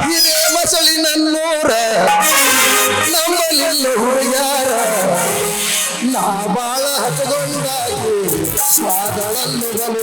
ಹಿರೇ ಮಸಳಿ ನನ್ನೂರ ನಂಬಲಿಲ್ಲ ಹುಡುಗ್ಯಾರ ನಾ ಬಾಳ ಹತಗೊಂಡಾಗಿ ಸ್ವಾದಳನ್ನು ಬಲು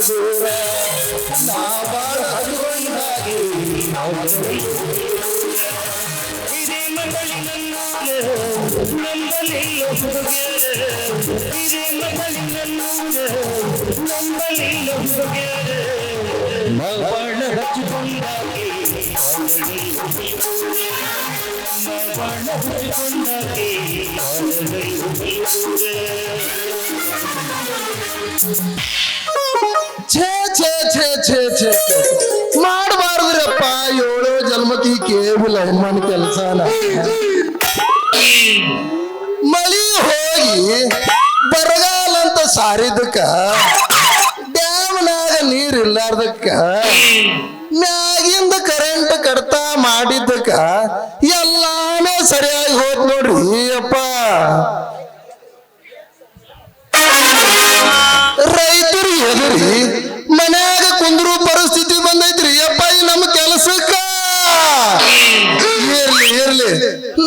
ಛೇ ಛೇ ಛೇ ಛೇ ಛೇ ಮಾಡಬಾರ್ದ್ರಪ್ಪ ಏಳೋ ಜನ್ಮಕ್ಕೆ ಕೇವಲ ಹೆಣ್ಮನ್ ಕೆಲಸನ ಮಳಿ ಹೋಗಿ ಬರಗಾಲ ಅಂತ ಸಾರಿದಕ್ಕ ಡ್ಯಾಮ್ನಾಗ ನೀರ್ ಇಲ್ಲಾರ್ದಕ್ಕ ಮ್ಯಾಗಿಂದ ಕರೆಂಟ್ ಕಡ್ತಾ ಮಾಡಿದ್ದಕ್ಕ. ಎಲ್ಲಾನೇ ಸರಿಯಾಗಿ ಹೋದ್ ನೋಡ್ರಿ. ಅಪ್ಪ ರೈತರು ಎದುರಿ ಮನ್ಯಾಗ ಕುಂದ್ರು ಪರಿಸ್ಥಿತಿ ಬಂದೈತ್ರಿ. ಅಪ್ಪ ನಮ್ಮ ಕೆಲಸಕ್ಕ. ಇರ್ಲಿ ಇರ್ಲಿ.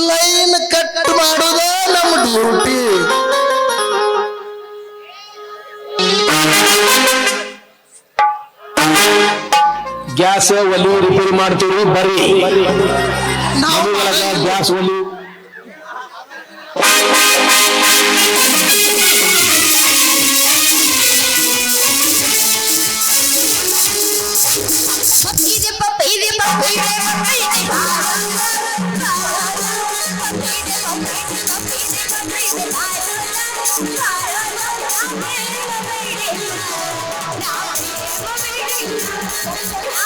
ಲೈನ್ ಕಟ್ ಮಾಡುದ ನಮ್ಮ ಡ್ಯೂಟಿ ಗ್ಯಾಸ್ ಒಲಿ ರಿಪೇರಿ ಮಾಡ್ತೀವಿ ಬರ್ರಿ ಮನೆಯೊಳಗ ಗ್ಯಾಸ್ ಒಲಿ Papide, papide, papide,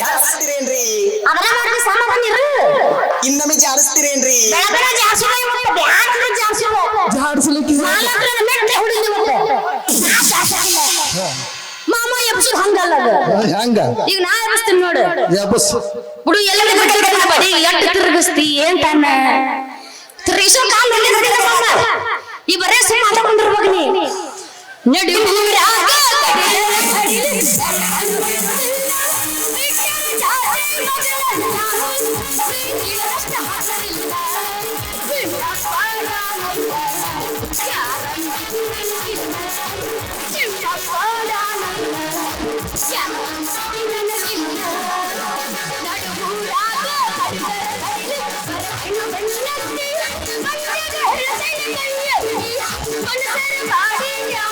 ಜಾಡಿಸ್ತೀರೇನ್ರಿ? ಅವೆಲ್ಲ ಮಾಡ್ರಿ ಸಮಾಧಾನ ಇರು ಇನ್ನೊಮ್ಮೆ ಮೆಟ್ಟೆ ಮತ್ತೆ. ನಾ ಜಾಸ್ತಿ ಆಗಿಲ್ಲ. ಮಾಮ ಎಬ್ಸಿದ್ ಹಂಗಲ್ಲ ಅದು. ಹೆಂಗ? ಈಗ ನಾ ಎಬ್ಸ್ತೀನಿ ನೋಡು. ಬಿಡು ತಿರುಗಿಸ್ತಿ ಏನ್ ತಾನ? ಕಾಲ್? ಈ ಬರೇ ಸುಮ್ಮ ಮಾತಾಡ್ಕೊಂಡಿರ್ಬೇಕು ನೀ. ನಡಿ I'm gonna set a body down.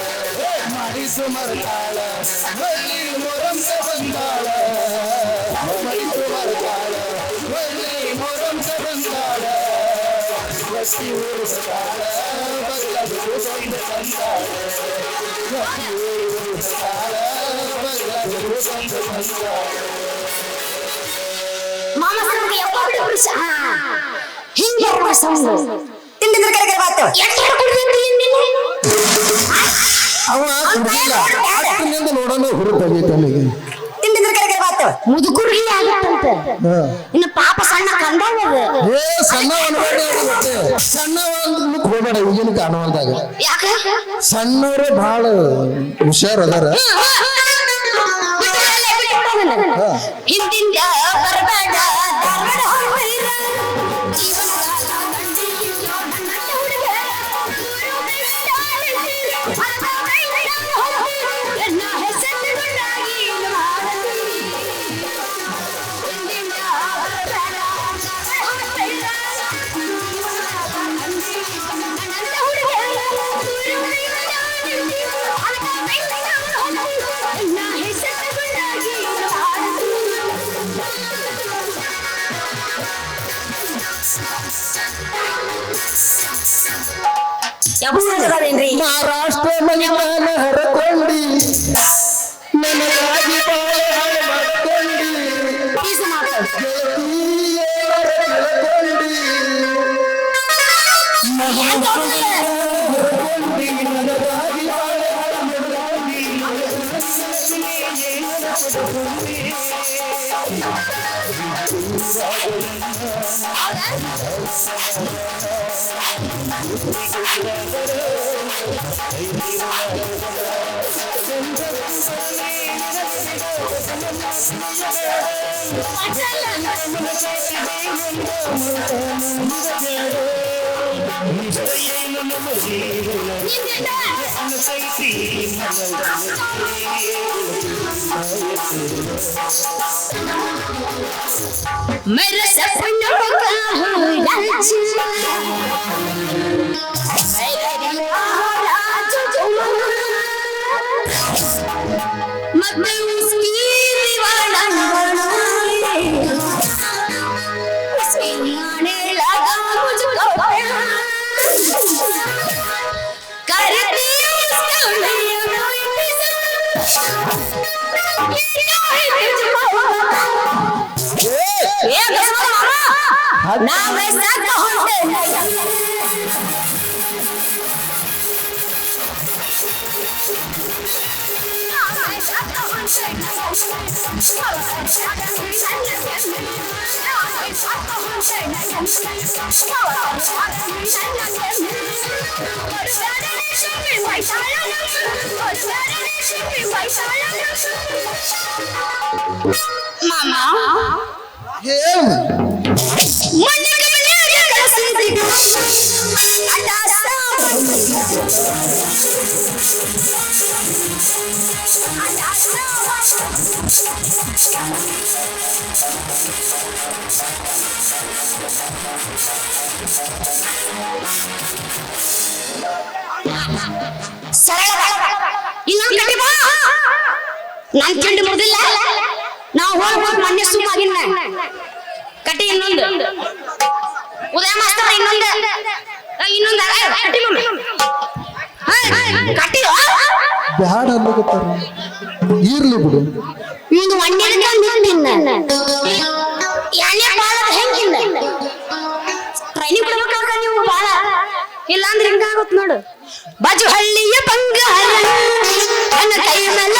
ಮಾಡಿಸು ಮರತಾಳ ಬಳ್ಳಿ ಮೊರಂಸ ಬಂದಾಳ ಮಾಡಿಸು ಮರತಾಳ ಬಳ್ಳಿ ಮೊರಂಸ ಬಂದಾಳ ವಸ್ತಿ ಊರಿಸ್ತಾಳ ಬಲ್ಲದು ಸೊಂದ ತಂದಾಳ ವಸ್ತಿ ಊರಿಸ್ತಾಳ ಬಲ್ಲದು ಸೊಂದ ತಂದಾಳ ಮಾಮ ಸರ್ ಯಪ್ಪ ಬಿಡು ಬಿಡು ಸಾ. ಹಿಂಗೆ ಇರ್ಬೇಕು ಸೌಂಡ್ ತಿಂಡಿದ್ರ ಕರೆಗೆ ಬಾತು ಎಷ್ಟು ಕುಡ್ದಿದ್ರಿ ನೀನು ಅವ ಹುಡುಗಿಲ್ಲ ಅಟ್ಟನಿಂದ ನೋಡೋಣ ಹುಡುಗ ಹುರುಪಾಗೈತೆ ಅವನಿಗೆ. ತಿಂಡಿದ್ರೆ ಕರೆ ಕರೆ ಬಾತು. ಮುದುಕುರ್ಗಿ ಇನ್ನು ಪಾಪ ಸಣ್ಣ ಕಂಡಾಗ ಏ ಸಣ್ಣ ಅನ್ಬೇಡ ಮತ್ತೆ ಸಣ್ಣ ಮುಖ ಹೋಗ್ಬೇಡ ಈಗಿನ ಕಾಣುವಂದಾಗ ಯಾಕ? ಸಣ್ಣವ್ರೆ ಬಹಳ ಹುಷಾರ್ ಅದಾರ. ಹಿಂದಿಂದ ಬರಬೇಡ siapa sih Raden मेरे सपनों का हूँ राज मेरे राज तुम मत उसकी ನಾವು ಎಷ್ಟಾಗ ಹೊಂಟೆ ಮಾಮ ಏನು ಮಣ್ಣಿಗೆ ಮಣ್ಣಿಗೆ ಕಳಿಸಿದ್ದೀಗ ಸರಳ ಇನ್ನೊಂದು ಕಟ್ಟಿ ಬಾ ನನ್ ತಿಂಡಿ ಮುರಿದಿಲ್ಲ ನಾವು ಹೋಗ್ಬೋದು ಮೊನ್ನೆ ಸುಮ್ಮಾಗಿಲ್ಲ ಕಟ್ಟಿ ಇನ್ನೊಂದು. ಉದಯ ಮಾಸ್ತರ್ ಇನ್ನೊಂದು. ಇನ್ನೊಂದು ಕಟ್ಟಿ ಕಟ್ಟಿ ಬ್ಯಾಡ ಅನ್ಲಿಕತ್ತಾರ ಇರ್ಲಿ ಬಿಡು. ಇದು ಒಂದಿನ ನಿನ್ನ ಎಣ್ಣೆ ಬಾಳ ಹೆಂಗಿಲ್ಲ ಟ್ರೈನಿಂಗ್ ಕೊಡ್ಬೇಕಾಗ ನೀವು ಬಾಳ. ಇಲ್ಲಾಂದ್ರೆ ಹಿಂಗಾಗುತ್ತೆ ನೋಡು. ಬಾಜು ಹಳ್ಳಿಯ ಬಂಗಾರ. ನನ್ನ ಕೈ ಮೇಲೆ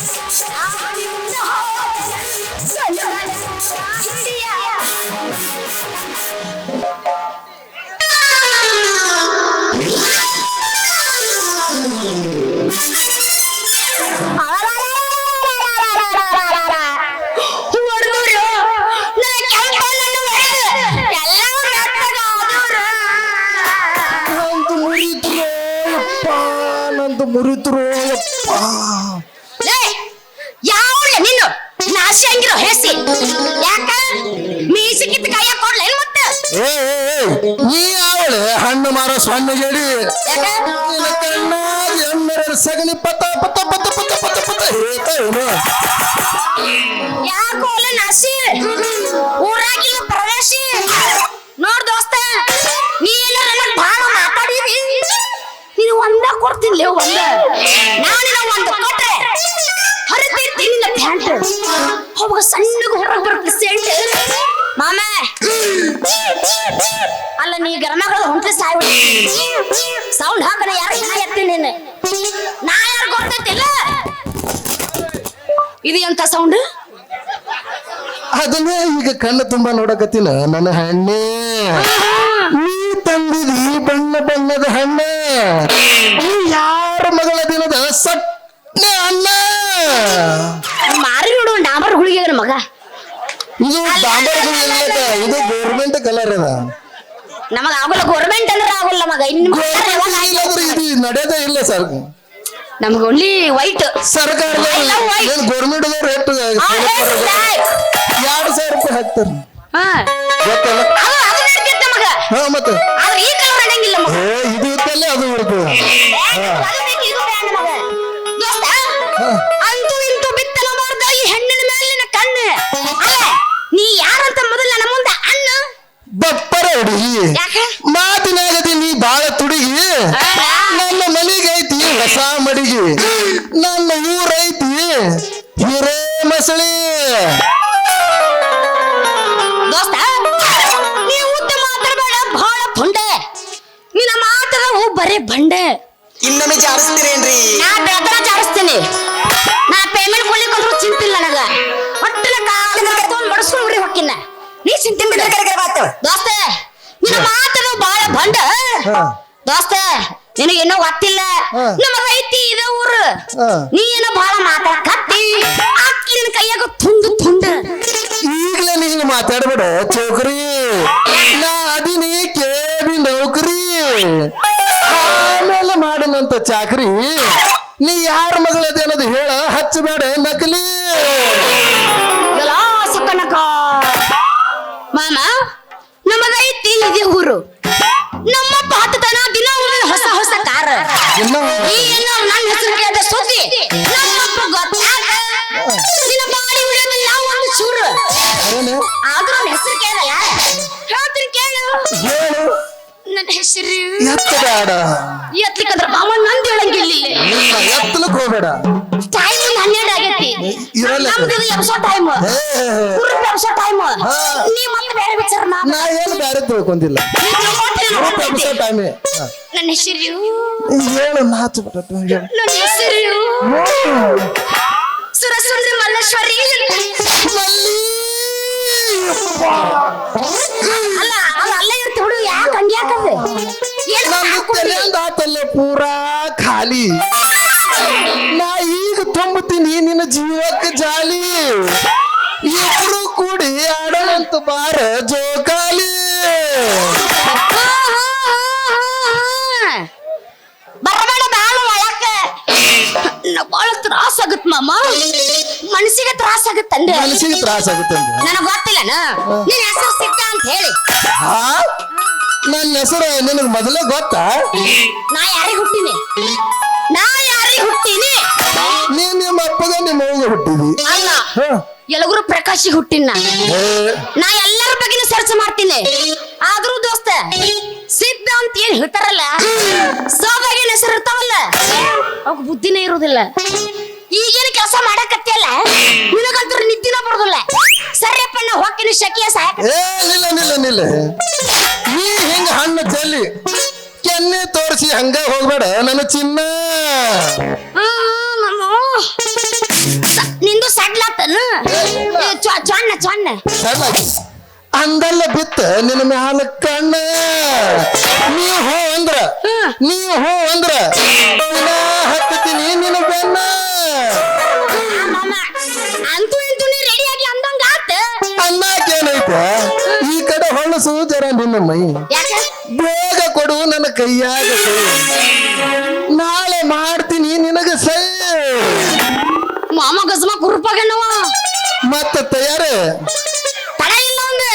ಹಸಿ ಹಂಗಿರೋ ಹೆಸಿ. ಯಾಕ? ಮೀಸಿಗಿದ್ದ ಕೈಯ ಕೊಡ್ಲ ಏನ್ ಮತ್ತೆ? ಏ ಏ, ನೀ ಹಣ್ಣು ಮಾರೋ ಸಣ್ಣ ಯಾಕ? ಸಗಣಿ ಪತ ಪತ ಪತ ಪತ ಪತ ಪತ್ತ ಹೇಳ್ತಾ ಏನು ನಾಸಿ ಊರಾಗಿಲ್ಲ ಪ್ರವೇಶಿ. ನೋಡ್ ದೋಸ್ತ ನೀ ಒಂದ ಕೊಡ್ತೀನಿ ಒಂದ. ನಾನು ಒಂದು ಕೊಟ್ರೆ ಅವಾಗ ಸಣ್ಣಗೆ ಹೊರಗೆ ಬರುತ್ತೆ ಸೆಂಟ್. ಮಾಮ. ಅಲ್ಲ ನೀ ಗರಮಗಳು ಹೊಂಟ್ರೆ ಸಾಯ್ಬಿಡಿ. ಸೌಂಡ್ ಹಾಕಣ ಯಾರ ಜನ ಎತ್ತೀನಿ ನೀನು? ನಾ ಯಾರು ಗೊತ್ತೈತಿಲ್ಲ? ಇದು ಎಂತ ಸೌಂಡ್? ಅದನ್ನೇ ಈಗ ಕಣ್ಣು ತುಂಬಾ ನೋಡಕತ್ತಿನ ನನ್ನ ಹಣ್ಣೆ. ನೀ ತಂದಿದಿ ಬಣ್ಣ ಬಣ್ಣದ ಹಣ್ಣ. ನೀ ಯಾರ ಮಗಳ ದಿನದ ನಮಗ ಆಗಲ್ಲ ಗೌರ್ಮೆಂಟ್ ಅಂದ್ರೆ ಆಗಲ್ಲ ಮಗ. ಇನ್ನು ಇಲ್ಲಂದ್ರೆ ಇದು ನಡೆಯದೇ ಇಲ್ಲ ಸರ್. ನಮ್ಗೆ ಓನ್ಲಿ ವೈಟ್ ಸರ್ಕಾರ ಎಲ್ಲ white. ಏನ್ ಗೌರ್ಮೆಂಟ್ ರೇಟ್ ಎರಡು ಸಾವಿರ ರೂಪಾಯಿ ಹಾಕ್ತಾರ. ಹಾ. ಗೊತ್ತಲ್ಲ? ಅದು ಅದು ನಡ್ತಿತ್ತು ಮಗ. ಹಾ ಮತ್ತೆ? ಆದ್ರೆ ಈ ನಡೆಯಂಗಿಲ್ಲ ಏ ಇದು ಇತ್ತಲ್ಲೇ ಅದು ಇರ್ತದೆ ಅದು ಬೇಕು, ಇದು ಬೇಡ. ದೋಸ್ತ, ಅಂತೂ ಇಂತೂ ಬಿತ್ತಲಬಾರ್ದ ಈ ಹೆಣ್ಣಿನ ಮೇಲಿನ ಕಣ್ಣು. ಅಲ್ಲ ನೀ ಯಾರಂತ ಮೊದಲ ನನ್ನ ಮುಂದೆ ಅಣ್ಣ ಬಪ್ಪರ ಹುಡುಗಿ ಯಾಕೆ? ಮಾತಿನಾಗದಿ ನೀ ಬಾಳ ತುಡುಗಿ. ನನ್ನ ಮನೆಗೆ ಐತಿ ಹೊಸ ಮಡಿಗಿ. ನನ್ನ ಊರೈತಿ ಹಿರೇ ಮಸಳಿ. ದೋಸ್ತ ನೀ ಉದ್ದ ಮಾತಾಡಬೇಡ ಬಹಳ ಬಂಡೆ ನಿನ್ನ ಮಾತಾಡವು ಬರೇ ಬಂಡೆ. ಇನ್ನೊಮ್ಮೆ ಜಾರಿಸ್ತೀರೇನ್ರಿ ಚಿಂತೆ ಬಿಡ ಕರೆ ಬಾತು ದೋಸ್ತ ನಿನ್ನ ಬಾಳ ಬಂಡ ಹಾ. ದೋಸ್ತ ಏನೋ ಗೊತ್ತಿಲ್ಲ. ನಮ್ಮ ರೈತಿ ಇದ ಊರು. ನೀ ಏನೋ ಬಹಳ ಮಾತಾಡಕತ್ತಿ. ಅಕ್ಕಿ ನಿನ್ನ ಕೈಯಾಗ ತುಂಡು ತುಂಡು. ಈಗಲೇ ನೀನು ಮಾತಾಡ್ಬೇಡ ಚೌಕರಿ. ನಾ ಅದಿನಿ ಕೇಳಿ ನೌಕರಿ? ಆಮೇಲೆ ಮಾಡಿನಂತ ಚಾಕ್ರಿ. ನೀ ಯಾರ ಮಗಳದೆ ಅನ್ನೋದು ಹೇಳ ಹಚ್ಚಬೇಡ ನಕಲಿ. ಎಲ್ಲ ಸಕ್ಕನಕ ಮಾಮ ನಮ್ಮ ರೈತಿ ಇದೇ ಊರು. ನಮ್ಮ ಪಾತತನ ದಿನ ಒಂದೊಂದು ಹೊಸ ಹೊಸ ಕಾರ. ಈ ಏನೋ ನನ್ನ ಹೆಸರು ಕೇಳಿದ ಸುದ್ದಿ. ನಮ್ಮಪ್ಪ ಗೊತ್ತಾಗ ನಿನ್ನ ಬಾಡಿ ಉಳಿಯೋದಿಲ್ಲ ಒಂದು ಚೂರು? ಆದ್ರೂ ನನ್ನ ಹೆಸರು ಕೇಳಲ್ಲ ಹೇಳ್ತೀನಿ ಕೇಳು. ನನ್ನ ಹೆಸರು. ಎತ್ತ ಬೇಡ ಎತ್ಲಿಕ್ಕಂದ್ರ ಮಾವ ನಂದು ಹೇಳಂಗಿಲ್ಲ. ಎತ್ತಲಕ್ಕೆ ಹೋಗಬೇಡ. ಟೈಮ್ ಹನ್ನೆರಡು ಆಗೈತಿ. ನಮ್ದು ಎಬ್ಸೋ ಟೈಮ್ ಕುರುಪ್ ಎಬ್ಸೋ ಟೈಮ್. ನೀ ವಿಚಾರ ನಾ ಏನು ಬೇರೆ ತಿಳ್ಕೊಂದಿಲ್ಲ ಟೈಮೇ ನನ್ನ ಹೆಸರು ಹೇಳು ನಾಚು ಬಿಟ್ಟ ಹೇಳು. ನನ್ನ ಹೆಸರು ಸುರಸುಂದ್ರಿ ಮಲ್ಲೇಶ್ವರಿ ಅಲ್ಲ ಅದು ಅಲ್ಲೇ ಇರ್ತಿ ಹುಡು ಯಾಕೆ ಹಂಗೆ ಯಾಕಂದ್ರೆ ಆತಲ್ಲ ಪೂರಾ ಖಾಲಿ. ನಾ ಈಗ ತುಂಬುತ್ತೀನಿ ನಿನ್ನ ಜೀವಕ್ಕೆ ಜಾಲಿ. ಆಡೋಣಂತ ಬಾರ ಜೋಕಾಲಿ. ಬರಬೇಡ ಬಾಳ ಒಳಕ ಬಾಳ ತ್ರಾಸ ಆಗತ್ ಮಾಮ. ಮನಸ್ಸಿಗೆ ತ್ರಾಸ ಆಗತ್ತಂದೆ ಮನಸ್ಸಿಗೆ ತ್ರಾಸ ಆಗುತ್ತೆ. ನನಗ್ ಗೊತ್ತಿಲ್ಲನ? ನಿನ್ ಹೆಸರು ಸಿದ್ಧ ಅಂತ ಹೇಳಿ. ಆ ನನ್ನ ಹೆಸರು ನಿನಗೆ ಮೊದಲೇ ಗೊತ್ತಾ? ನಾ ಯಾರಿಗೆ ಹುಟ್ಟಿನಿ? ನಾ ಯಾರಿಗೆ ಹುಟ್ಟಿನಿ? ನೀ ನಿಮ್ಮ ಅಪ್ಪಗ ನಿಮ್ಮ ಅವ್ಗೆ ಹುಟ್ಟಿದಿ. ಅಲ್ಲ ಹಾ. ಎಲ್ಲಗುರು ಪ್ರಕಾಶಿಗೆ ಹುಟ್ಟಿನ ನಾ ಎಲ್ಲರ ಬಗ್ಗೆನೂ ಸರ್ಚ್ ಮಾಡ್ತೀನಿ. ಆದ್ರೂ ದೋಸ್ತ ಸಿದ್ಧ ಅಂತ ಏನ್ ಹೇಳ್ತಾರಲ್ಲ ಸೋಬಾಗಿನ ಹೆಸರು ಇರ್ತಾವಲ್ಲ ಅವಾಗ ಬುದ್ಧಿನೇ ಇರೋದಿಲ್ಲ. ಈಗೇನು ಕೆಲಸ ಮಾಡಕತ್ತಿಯಲ್ಲ ನಿನಗಂತೂ ನಿದ್ದಿನ ಬರೋದಿಲ್ಲ. ಸರಿಯಪ್ಪ ನಾ ಹೋಗ್ತೀನಿ ಶಕಿಯ ಸಾಯಕ. ಏ ನಿಲ್ಲ ನಿಲ್ಲ ನಿಲ್ಲ. ನೀ ಹಿಂಗ ಹಣ್ಣು ಚೆಲ್ಲಿ ಕೆನ್ನೆ ತೋರಿಸಿ ಹಂಗ ಹೋಗ್ಬೇಡ ನನ್ನ ಚಿನ್ನ. ನಿಂದು ಸಡ್ಲಾತನ? ಚೊಣ್ಣ ಚೊಣ್ಣ. ಅಂದಲ್ಲ ಬಿತ್ತ ನಿನ್ನ ಮ್ಯಾಲ ಕಣ್ಣ. ನೀ ಹೋ ಅಂದ್ರ ನೀ ಹೋ ಅಂದ್ರ ನಾ ಹತ್ತೀನಿ ನಿನ್ನ ಬೆನ್ನ. ಅಂತೂ ಇಂತೂ ನೀ ರೆಡಿ ಆಗಿ ಅಂದಂಗ ಆತ ಅನ್ನಕೇನೈತೆ ಈ ಕಡೆ ಹೊಳಸು ಜರ ನಿನ್ನ ಮೈ. ಯಾಕ? ಬೇಗ ಕೊಡು ನನ್ನ ಕೈಯಾಗ ಕೈ. ನಾಳೆ ಮಾಡ್ತೀನಿ ನಿನಗ ಸೈ. ಮಾಮ ಗಜಮ ಕುರುಪಾಗಣ್ಣವ ಮತ್ತ ತಯಾರ? ತಡ ಇಲ್ಲ ಒಂದು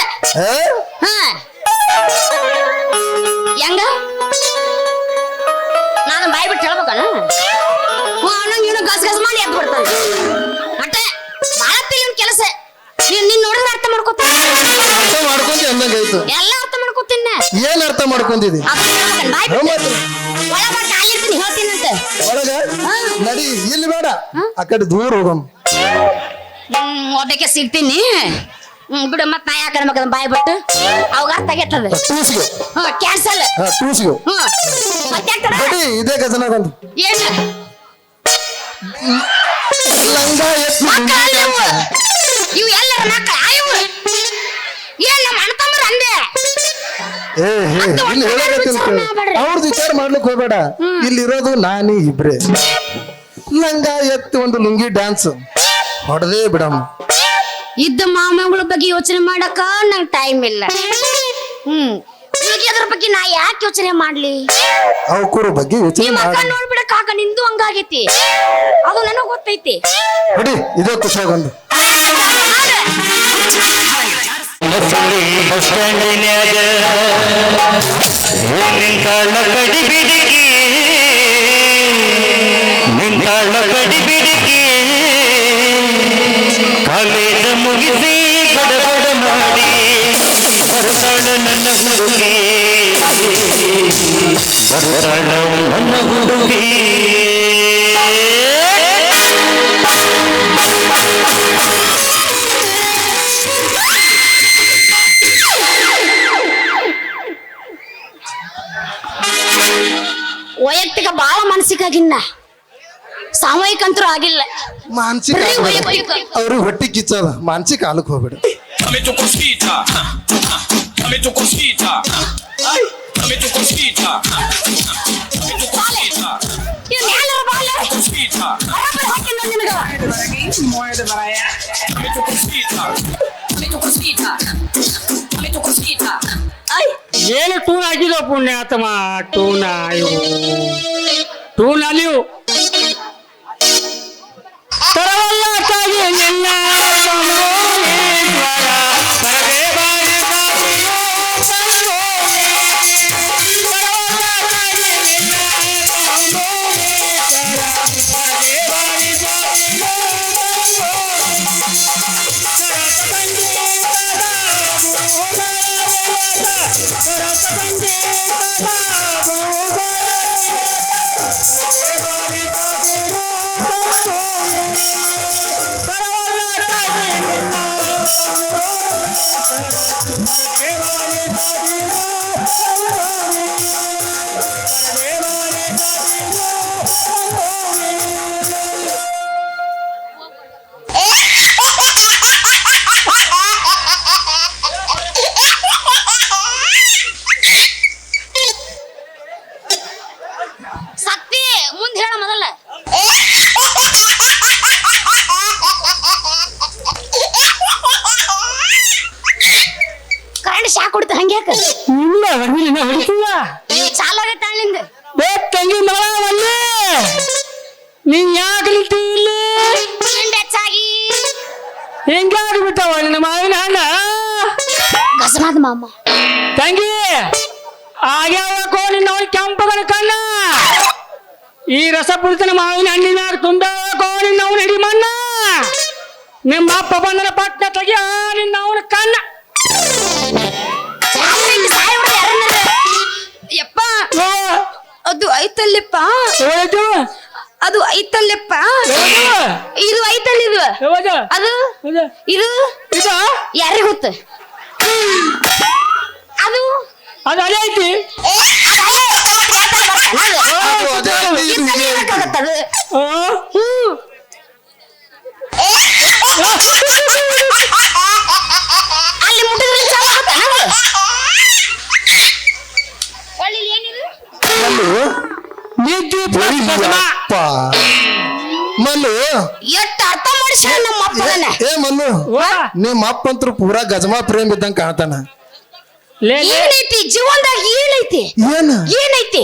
ಹೇಳ್ತೀನಂತೆ ಒಳಗ ನಡಿ ಇಲ್ಲಿ ಬೇಡ. ಆ ಕಡೆ ದೂರ ಹೋಗೋಣ. ಒಬ್ಬಕ್ಕೆ ಸಿಗ್ತೀನಿ. ಬಿಡು ಮತ್ ನಾ ಯಾಕೆ ಬಾಯ್ ಬಿಟ್ಟು. ಅವಾಗ ಅರ್ಥ ಆಗೈತದ ಟೂಸ್ಗೆ ಹ್ಮ್ ಕ್ಯಾನ್ಸಲ್. ಹಾ ಟೂಸ್ಗೆ ಹ್ಮ್. ಮತ್ತೆ ಯಾಕ್ ತಡ? ಬಡಿ ಇದೇ ಗಜನಾಗೊಂದು ಏನ್? ಲಂಗ ಎತ್ತು. ಮಕ್ಕಳ ಇವು. ಎಲ್ಲರ ಮಕ್ಕಳ. ಇವು. ಏನ್ ಏ ಹೇ ಇಲ್ಲಿ. ಅವ್ರದ್ದು ವಿಚಾರ ಮಾಡ್ಲಿಕ್ಕೆ ಹೋಗ್ಬೇಡ. ಇಲ್ಲಿರೋದು ನಾನು ಇಬ್ರೇ. ನಂಗ ಎತ್ತು ಒಂದು ಲುಂಗಿ ಡ್ಯಾನ್ಸ್. ಹೊಡೆದೇ ಬಿಡಮ್ಮ. ಇದ್ದ ಮಾಮಗಳ ಬಗ್ಗೆ ಯೋಚನೆ ಮಾಡಕ ನಂಗೆ ಟೈಮ್ ಇಲ್ಲ. ಹ್ಮ್. ನಿನಗೆ ಅದ್ರ ಬಗ್ಗೆ ನಾ ಯಾಕೆ ಯೋಚನೆ ಮಾಡ್ಲಿ? ಅವಕೂರ ಬಗ್ಗೆ ಯೋಚನೆ ನಿಮ್ಮ ಅಕ್ಕ ಮಾಡಿ. ನೋಡ್ಬಿಡ ಕಾಕ ನಿಂದು ಹಂಗಾಗೈತಿ. ಅದು ನನಗ್ ಗೊತ್ತೈತಿ. ಹೊಡಿ ಇದೇ ಖುಷಿಯಾಗೊಂದು ಮಸಳಿ ಬಸ್ ಸ್ಟ್ಯಾಂಡಿನ್ಯಾಗ ನಿಂತಾಳ ಕಡಿ ಬಿಡಿಗಿ ನಿಂತಾಳ ಕಡಿ ಬಿಡಿಗಿ ಕಾಲೇಜ ಮುಗಿಸಿ ಗಡಬಡ ಮಾಡಿ ಬರ್ತಾಳ ನನ್ನ ಹುಡುಗಿ ಬರ್ತಾಳ ನನ್ನ ಹುಡುಗಿ ವೈಯಕ್ತಿಕ ಬಾಳ ಮಾನಸಿಕಾಗಿನ್ನ. ಸಾಮೂಹಿಕ ಅಂತರೂ ಆಗಿಲ್ಲ. ಮಾನಸಿಕ ಬರೀ ಆಗ್ಬೇಡ. ವೈಯಕ್ತಿಕ. ಅವ್ರಿಗೆ ಹೊಟ್ಟಿ ಕಿಚ್ಚದ. ಮಾನಸಿಕ ಆಲಕ್ಕೆ ಹೋಗ್ಬೇಡ. ಇವ್ನ್ ಎಲ್ಲರ ಬಾಲ. ಬರಾಬರ್ ನಿನಗ. ಐ, ಏನು ಟೂನ್ ಹಾಕಿದೋ ಪುಣ್ಯಾತ್ಮ? ಟೂನ ಇವು. ಟೂನ್ ಅಲಿವು ತರವಲ್ಲ ತಾಗಿ ನಿನ್ನ ಪುಡಿತನ ಮಾವಿನ ಹಣ್ಣಿನ ತುಂಡ ನಿನ್ನ ಅವನ ಹಿಡಿ ಮಣ್ಣ. ನಿಮ್ಮ ಅಪ್ಪ ಬಂದನ ಪಟ್ಟ ತೆಗಿಯ ನಿನ್ನ ಅವನ ಕಣ್ಣ. ಯಪ್ಪ ಅದು ಐತಲ್ಲಪ್ಪ. ಯಾವ್ದು? ಅದು ಐತಲ್ಲಪ್ಪ? ಇದು ಐತಲ್ಲ ಇದು? ಅದು? ಇದು? ಇದು? ಯಾರಿಗೆ ಗೊತ್ತ? ಅದು? ಅದು ಅದೇ ಐತಿ. ಅಲ್ಲಿ ಮುಟ್ಟಿದ್ರೆ? ಮಲ್ಲು. ಅಪ್ಪ ಎಷ್ಟ್ ಅರ್ಥ ಮಾಡಿಸ್ಯಾನ ನಮ್ಮ ಅಪ್ಪನ ಏ ಮಲ್ಲು ನಿಮ್ಮ ಅಪ್ಪಂತ್ರು ಪೂರಾ ಗಜಮಾ ಪ್ರೇಮ್ ಇದ್ದಂಗೆ ಕಾಣ್ತಾನ. ಏನೈತಿ ಜೀವನದಾಗ ಏನೈತಿ ಏನ ಏನೈತಿ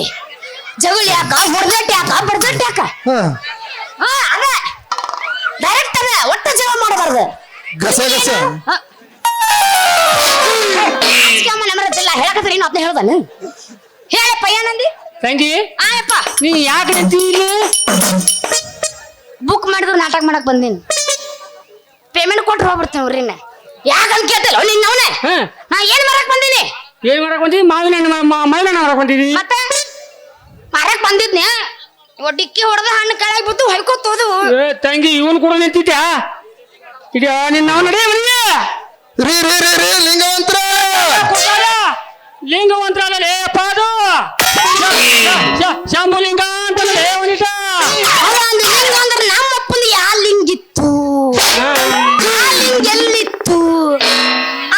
ಜಗಳ ಯಾಕ? ಹೊಡೆದಟ್ ಯಾಕ? ಬಡ್ದಟ್ ಯಾಕ? ಹ. ಹಾ ಅದ. ಡೈರೆಕ್ಟ್ ಅದ. ಒಟ್ಟ ಜಗಳ ಮಾಡಬಾರ್ದು. ಗಸ ಗಸ. ನಮರತ್ತಿಲ್ಲ ಹೇಳಕತ್ರಿ ಏನು ಅದನ್ನ ಹೇಳ್ದಾನ? ಹೇಳಪ್ಪ ಏನಂದಿ ತಂಗಿ ಆಯಪ್ಪ. ನೀ ಯಾಕೆ ನಿಂತಿ ಇಲ್ಲಿ? ಬುಕ್ ಮಾಡಿದ್ರು ನಾಟಕ ಮಾಡಕ್ ಬಂದೀನಿ. ಪೇಮೆಂಟ್ ಕೊಟ್ರು ಹೋಗ್ಬಿಡ್ತೇನೆ ಅವ್ರಿನ ಯಾಕಂತ ಕೇಳ್ತಲ್ಲ? ನಿನ್ನ ಅವನೇ ಹ. ನಾ ಏನ್ ಮಾಡಕ್ ಬಂದೀನಿ? ಏನ್ ಮಾಡಕ್ ಬಂದಿ ಮಾವಿನ ಹಣ್ಣು ಮಾವಿನ ಹಣ್ಣು ಮಾಡಕ್ ಬಂದಿದ್ದೀನಿ ಮತ್ತೆ? ಮಾರಕ್ ಬಂದಿದ್ನೆ ಇವ ಡಿಕ್ಕಿ ಹೊಡೆದ ಹಣ್ಣು ಕೆಳಗೆ ಬಿದ್ದು ಹೊಯ್ಕೋತೋದು ಏ ತಂಗಿ ಇವನ್ ಕೂಡ ನಿಂತಿದ್ಯಾ? ಇಡಿ ನಿನ್ನ ನಡಿ ಮನೆಗೆ ರೀ ರೀ ರೀ ರೀ ಲಿಂಗವಂತ್ರ! ಲಿಂಗವಂತ್ರ ಅಲ್ಲೇ ಪಾದು! ಶಂಭುಲಿಂಗ ಅಂತಲೇ ಅವನಿಟ ಅವ ಅಂದ ಲಿಂಗ ಅಂದ್ರೆ ನಮ್ಮ ಅಪ್ಪನ ಯಾ ಲಿಂಗಿತ್ತು ಆ ಲಿಂಗ ಎಲ್ಲಿತ್ತು?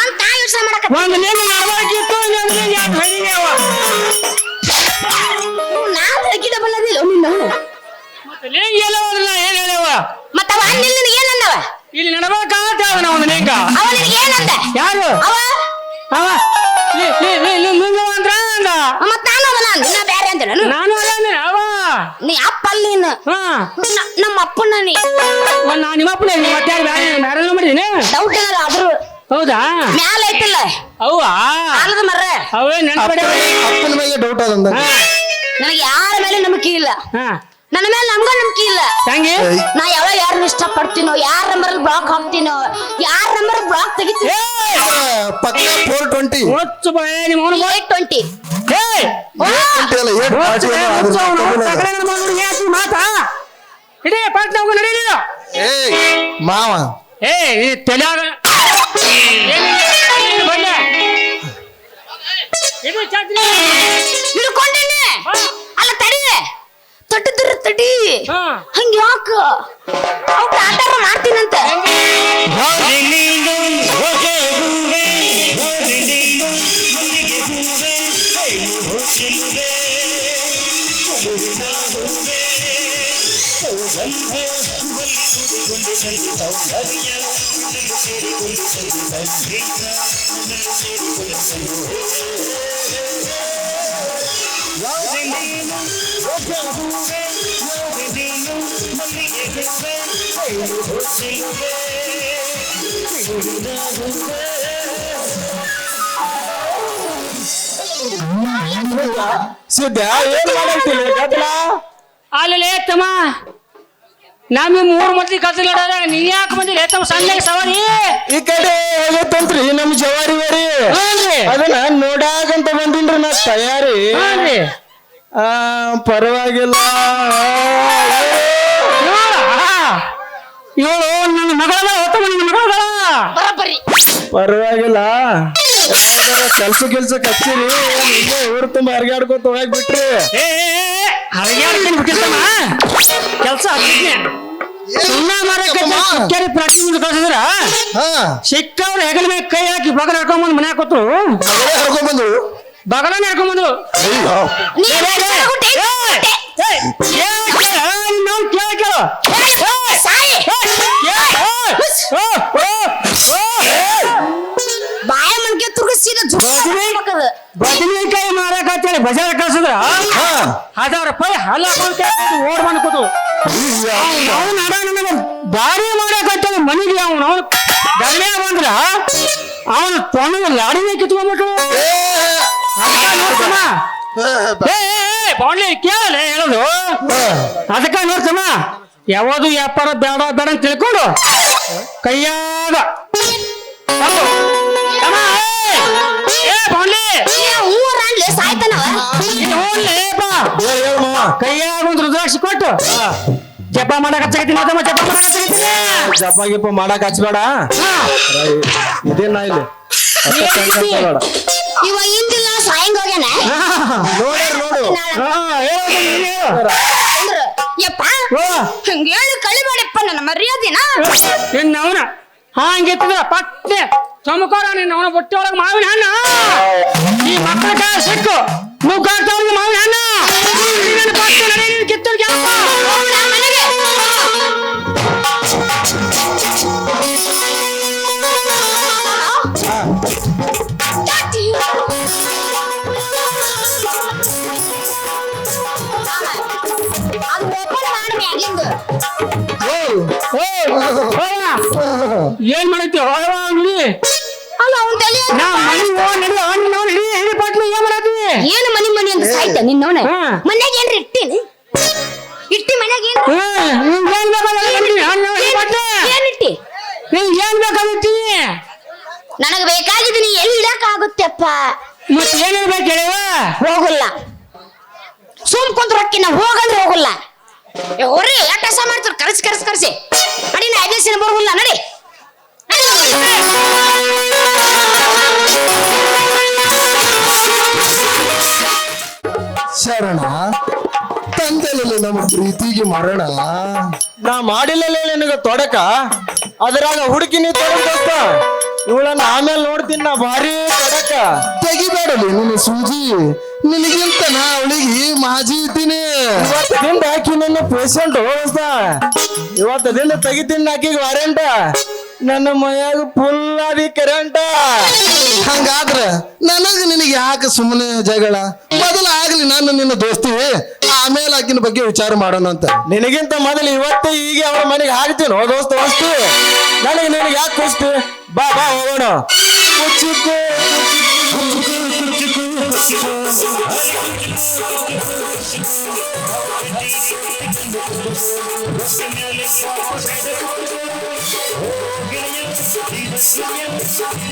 ಅಂತ ಯೋಚನೆ ಮಾಡಕ ಒಂದು ಲಿಂಗ ಅವಾಗಿತ್ತು ಇನ್ನೊಂದು ಲಿಂಗ ಯಾಕೆ ಅವ ಬಲ್ಲದಿಲ್ಲ ನಿನ್ನ ಮತ್ತೆ ಲಿಂಗ ಎಲ್ಲ ಹೋದ್ರಲ್ಲ ಏನ್ ಹೇಳ್ಯವ ಮತ್ತ ಅವ ನಿನ್ನ ಏನಂದವ ಇಲ್ಲಿ ನಡಬೇಕಾಗತ್ತ ಅವನ ಒಂದು ಲಿಂಗ. ಅವ ನಿನಗೆ ಏನಂದ ಯಾರು? ಅವ? ಅವ? ಲಿ- ಲಿ- ಲಿ- ಲಿ- ಲಿಂಗವಂತ್ರ ಅಂದ. ಮತ್ತ ನಾನು ಅವನ ಅಂದ ನಾ ಬೇರೆ ಅಂದೆ ನಾನು. ನಾನು ಅದೇನೆ ಅವ? ನೀ ಅಪ್ಪ ಅಲ್ಲಿ ನೀನು. ಹಾ. ನ- ನಮ್ಮ ಅಪ್ಪನ ನೀ. ಒಂದ್ ನಾ ನಿಮ್ಮ ಅಪ್ಪನೇ ಮತ್ತೆ ಯಾರು ಬೇರೆ ಬೇರೆ ಮಾಡಿದೀನಿ? ಡೌಟ್ ಏನಲ್ಲ ಆದ್ರೂ. ಹೌದಾ? ಮ್ಯಾಲ ಐತಿಲ್ಲ. ಅವ್ವ? ಆಲದ ಮರ್ರೆ. ಅವೇ ನೆನಪಡೆ ಅಪ್ಪನ ಮೇಲೆ ಡೌಟ್ ಅದಂದ ಹಾ. ನನಗೆ ಯಾರ ಮೇಲೆ ನಂಬಿಕೆ ಇಲ್ಲ. ಹಾ. ನನ್ನ ಮೇಲೆ ನಮ್ಗೂ ನಂಬಿಕೆ ಇಲ್ಲ. ತಂಗಿ ನಾ ಯಾವ ಯಾರನ್ನ ಇಷ್ಟಪಡ್ತೀನೋ ಯಾರ ನಂಬರ್ ಬ್ಲಾಕ್ ಹಾಕ್ತೀನೋ ಯಾರ ನಂಬರ್ ಬ್ಲಾಕ್ ತೆಗಿತೀನೋ. ಪಕ್ಕ ಫೋರ್ ಟ್ವೆಂಟಿ ಒಚ್ಚು ಬಾಯ ನಿಮ್ಮ ಅವನು ಏಟ್ ಟ್ವೆಂಟಿ ಮಾತಾ? ಇಡೀ ಪಾಟ್ನ ಹೋಗು ಏಯ್ ಮಾವ. ಏ ಈ ತಲೆಯಾಗ ಬಂದೆ. ಇದು ಛತ್ರಿ ಹಿಡ್ಕೊಂಡೇನೆ ಅಲ್ಲ ತಡಿ ತಟ್ಟಿದ್ರ ತಡಿ ಹಾ. ಹಂಗ ಯಾಕ ಅವ್ಕ ಆಟಾರ ಮಾಡ್ತೀನಂತ ಸಿದ್ಧ ಏನ್ ಮಾಡಂತಿಲ್ಲ ಗದ್ದಲ ಅಲ್ಲಿ ತಮ್ಮ ನಮ್ಮ ಮೂರು ಮಂದಿ ಕಲ್ತಿಲ್ಲ ನೀ ಯಾಕೆ ಮಂದಿ ತಮ್ಮ ಸಣ್ಣ ಸವಾರಿ. ಈ ಕಡೆ ಹೋಗತ್ತಂತ್ರಿ? ನಮ್ ಜವಾರಿ ಬರಿ ಹ್ಞೂನ್ರಿ. ಅದನ್ನ ನೋಡಾಕಂತ ಬಂದಿನ್ರಿ ನಾ ತಯಾರಿ. ಹ್ಞೂನ್ರಿ. ಆ ಪರವಾಗಿಲ್ಲ. ಇವಳು ನನ್ನ ಮಗಳ ಹೊತ್ತಮ್ಮ ನಿನ್ನ ಮಗಳ ಬರಬರಿ ಪರವಾಗಿಲ್ಲ. ಕೆಲ್ಸ ಕೆಲ್ಸಕ್ಕೆ ಕಚ್ಚಿರಿ ಊರ್ ತುಂಬ ಹರಿಗಾಡ್ಕೊತ ಹೋಗ್ಬಿಟ್ರಿ. ಏ ಹರಿಯಾಡ್ತೀನಿ ಬಿಟ್ಟಿರ್ತಮ್ಮ ಕೆಲಸ ಹಚ್ಚಿದ್ನೆ ಸುಣ್ಣ ಮಾರಕ್ಕೆ ಕೆರೆ ಪ್ರಾಟಿ ಮುಂದೆ ಕಳ್ಸಿದ್ರ ಹಾ ಸಿಕ್ಕವ್ರು ಹೆಗಲ ಮೇಲೆ ಕೈ ಹಾಕಿ ಬಗಲ ಹಾಕೊಂಡ್ಬಂದು ಮನ್ಯಾಗ ಕೂತ್ರು ಮಗಳೇ ಹರ್ಕೊಂಡ್ ಬಂದ್ರು ಬಗಲ ನೀ ಕೇಳ ಕೇಳು ಬದನೆಕಾಯಿ ಮಾರಕತ್ತೇಳಿ ಬಜಾರ್ ಕಳ್ಸಿದ್ರ? ಹಜಾರ ರೂಪಾಯಿ ಹಲ್ಲ ಹಾಕೊಂಡ್ ಓಡ್ ಬಂದ್ ಕೂತು ನಾವು ನಡ ನನಗೆ ದಾರಿ ಮಾಡಕತ್ತೇಳಿ ಮನೆಗೆ ಅವನು. ಅವನು ಗಲ್ಮೆ ಬಂದ್ರ? ಅವನು ತೊಣ್ಣಗೆ ಲಾಡಿನೇ ಕಿತ್ಕೊಂಡ್ಬಿಟ್ಟು ಬಾಂಡ್ಲಿ ಕೇಳಲ್ಲ ಹೇಳೋದು? ಅದಕ್ಕ ನೋಡ್ತಮ್ಮ ಯಾವುದು ವ್ಯಾಪಾರ ಬೇಡ ಬೇಡ ಅಂತ ತಿಳ್ಕೊಂಡು ಕೈಯಾಗ ಕೈಯಾಗ ಒಂದು ರುದ್ರಾಕ್ಷಿ ಕೊಟ್ಟು. ಜಪ ಮಾಡಕ್ ಹಚ್ಚಕತ್ತೀನಿ ಅದಮ್ಮ ಜಪ ಮಾಡಕ್ ಹಚ್ಚಕತ್ತೀನಿ. ಜಪ ಗಿಪ ಮಾಡಕ್ ಹಚ್ಬೇಡ. ಹಾ. ಇದೇನ ಇಲ್ಲಿ. ಇವ ಇಂದಿಲ್ಲ ಸಾಯಂಗ್ ಹೋಗ್ಯಾನ? ನೋಡು ಅಂದ್ರ ಯಪ್ಪ ಓ, ಕಳಿ ಹೇಳಿ ಕಳಿಬೇಡಪ್ಪ ನನ್ನ ಮರ್ಯಾದಿನ? ನಿನ್ನ ಅವನ. ಹಂಗಿತ್ತದ ಪಟ್ಟೆ ಚಮಕೋರ ನಿನ್ನ ಅವನ ಬುಟ್ಟಿ ಒಳಗೆ ಮಾವಿನ ಹಣ್ಣ. ಈ ಮಕ್ಕಳ ಸಿಕ್ಕು. ಮುಗ್ಗಾಡ್ತವ್ರಿಗೆ ಮಾವಿನ ಹಣ್ಣ ನಿನ್ನ ಪಟ್ಟೆ ನಡಿ ನಿನ್ನ ಕಿತ್ತೂರ್ ಗ್ಯಾಪ. ಹೋಗ್ಬಿಡ ಮನೆಗೆ ಅದು ಬೇಕಾದ್ರೆ ಮಾಡು ಮ್ಯಾಗಿಂದು. ಓ, ಹೋಗ. ಏನ್ ಮಾಡೈತಿ ಹೋಗವ್ವ ಅಂಗ್ಡಿ ಅಲ್ಲ ಅವ್ನ್ ತಲೆ ನಾ ಮನಿ ಅವ್ನ್ ನಾವು ಹೇಳಿ ಪಟ್ಲು ಏನ್ ಏನು ಮನಿ ಮನಿ ಅಂತ ಸಾಯ್ತ ನಿನ್ನವನ ಹಾ. ಮನ್ಯಾಗ ಏನ್ರಿ ಇಟ್ಟಿನಿ? ಇಟ್ಟಿ ಮನ್ಯಾಗ ಏನ್ ಹಾ, ನಿಂಗ್ ಏನ್ ಬೇಕಾದ್ರೆ ಹೇಳಿ ಪಟ್ಲು. ಏನ್ ಇಟ್ಟಿ? ನಿಂಗ್ ಏನ್ ಬೇಕಾಗಿತ್ತಿ ನನಗ್ ಬೇಕಾಗಿದ್ದೀನಿ ಎಲ್ಲಿ ಇಡಕ್ ಆಗುತ್ತೆಪ್ಪ? ಮತ್ ಏನ್ ಹೇಳ್ಬೇಕು ಹೇಳಿವ ಹೋಗಲ್ಲ. ಸುಮ್ ಕುಂತ್ ರೊಕ್ಕಿನ ಹೋಗಂದ್ರೆ ಹೋಗಲ್ಲ. ಏ, ಹೋರಿ ಯಾಕೆ ಕೆಲಸ ಮಾಡ್ತಾರೆ? ಕರ್ಸಿ ಕರ್ಸಿ ಕರ್ಸಿ. ನಡಿ ನಾ ಐದೇ ಸಿನ ಬರೋಲ್ಲ ನಡಿ. ಶರಣ ತಂದೆಯಲ್ಲಿ ನಮ್ಮ ಪ್ರೀತಿಗೆ ಮರಣ. ನಾ ಮಾಡಿಲ್ಲ ನಿನಗ ತೊಡಕ ಅದ್ರಾಗ ಹುಡುಕಿ ನೀ ತೊಡಕ ಇವಳನ್ನ ಆಮೇಲೆ ನೋಡ್ತೀನಿ ನಾ ಭಾರಿ ತೊಡಕ. ತೆಗಿಬೇಡಲಿ ನಿನ್ನ ಸೂಜಿ. ನಿನಗಿಂತ ನಾ ಅವಳಿಗೆ ಮಾಜಿ ಇದ್ದೀನಿ. ಇವತ್ತು ಆಕಿ ನನ್ನ ಪೇಷಂಟ್ ಹೋಗ್ತಾ ಇವತ್ತು ದಿಂದ ತೆಗಿತೀನಿ ಆಕಿಗೆ ವಾರೆಂಟ ನನ್ನ ಮೈಯಾಗ ಅದಿ ಕರೆಂಟ ಹಂಗಾದ್ರ ನನಗ ನಿನಗೆ ಯಾಕೆ ಸುಮ್ಮನೆ ಜಗಳ? ಮೊದಲು ಆಗ್ಲಿ ನಾನು ನಿನ್ನ ದೋಸ್ತಿ. ಆಮೇಲೆ ಆಕಿನ ಬಗ್ಗೆ ವಿಚಾರ ಮಾಡೋಣ ಅಂತ. ನಿನಗಿಂತ ಮೊದಲು ಇವತ್ತು ಈಗ ಅವ್ರ ಮನೆಗೆ ಹಾಕ್ತೀನಿ ದೋಸ್ತ ವಸ್ತು ನನಗೆ ನಿನಗೆ ಯಾಕೆ ಕುಸ್ತಿ? ಬಾ ಬಾ, ಹೋಗೋಣ. Shut up!